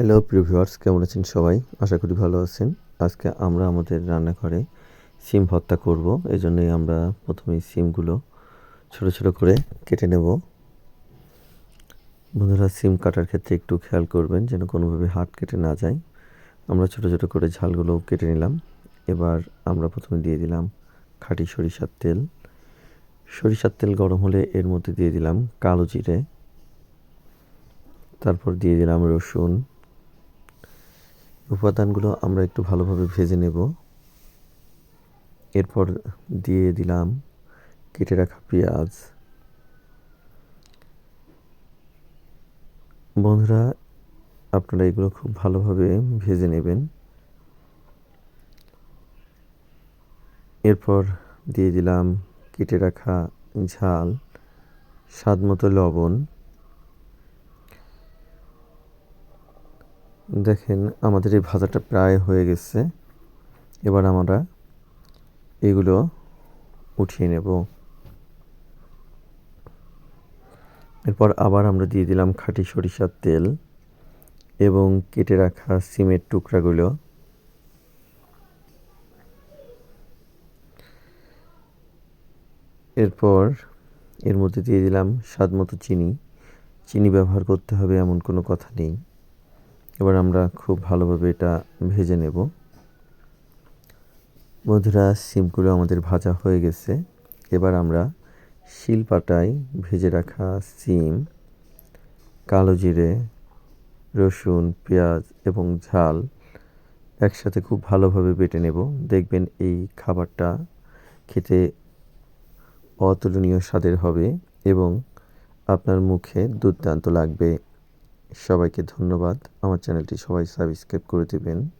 Hello প্রিয় viewers কেমন আছেন সবাই? আশা করি ভালো আছেন। আজকে আমরা আমাদের রান্নাঘরে সিম ভর্তা করব। জন্যই আমরা প্রথমে সিমগুলো ছোট ছোট করে কেটে নেব। বন্ধুরা, সিম কাটার ক্ষেত্রে একটু খেয়াল করবেন যেন কোনোভাবে হাত কেটে না যায়। আমরা ছোট ছোট করে ঝালগুলো কেটে নিলাম। এবার আমরা প্রথমে দিয়ে দিলাম খাঁটি সরিষার তেল। সরিষার তেল গরম হলে এর মধ্যে দিয়ে দিলাম কালো জিরে। তারপর দিয়ে দিলাম রসুন। উপাদানগুলো আমরা একটু ভালোভাবে ভেজে নেব। এরপর দিয়ে দিলাম কেটে রাখা পেঁয়াজ। বন্ধুরা, আপনারা এগুলো খুব ভালোভাবে ভেজে নেবেন। এরপর দিয়ে দিলাম কেটে রাখা ঝাল স্বাদ মতো লবণ। দেখেন আমাদের এই ভাজাটা প্রায় হয়ে গেছে। এবার আমরা এগুলো উঠিয়ে নেব। এরপর আবার আমরা দিয়ে দিলাম খাঁটি সরিষার তেল এবং কেটে রাখা সিমের টুকরাগুলো। এরপর এর মধ্যে দিয়ে দিলাম স্বাদ মতো চিনি। চিনি ব্যবহার করতে হবে এমন কোনো কথা নেই। এবার আমরা খুব ভালোভাবে এটা ভেজে নেব। বন্ধুরা, সিমগুলো আমাদের ভাজা হয়ে গেছে। এবার আমরা শিলপাটায় ভেজে রাখা সিম, কালো জিরে, রসুন, পেঁয়াজ এবং ঝাল একসাথে খুব ভালোভাবে বেটে নেব। দেখবেন এই খাবারটা খেতে অতুলনীয় স্বাদের হবে এবং আপনার মুখে দুর্দান্ত লাগবে। সবাইকে ধন্যবাদ। আমার চ্যানেলটি সবাই সাবস্ক্রাইব করে দেবেন।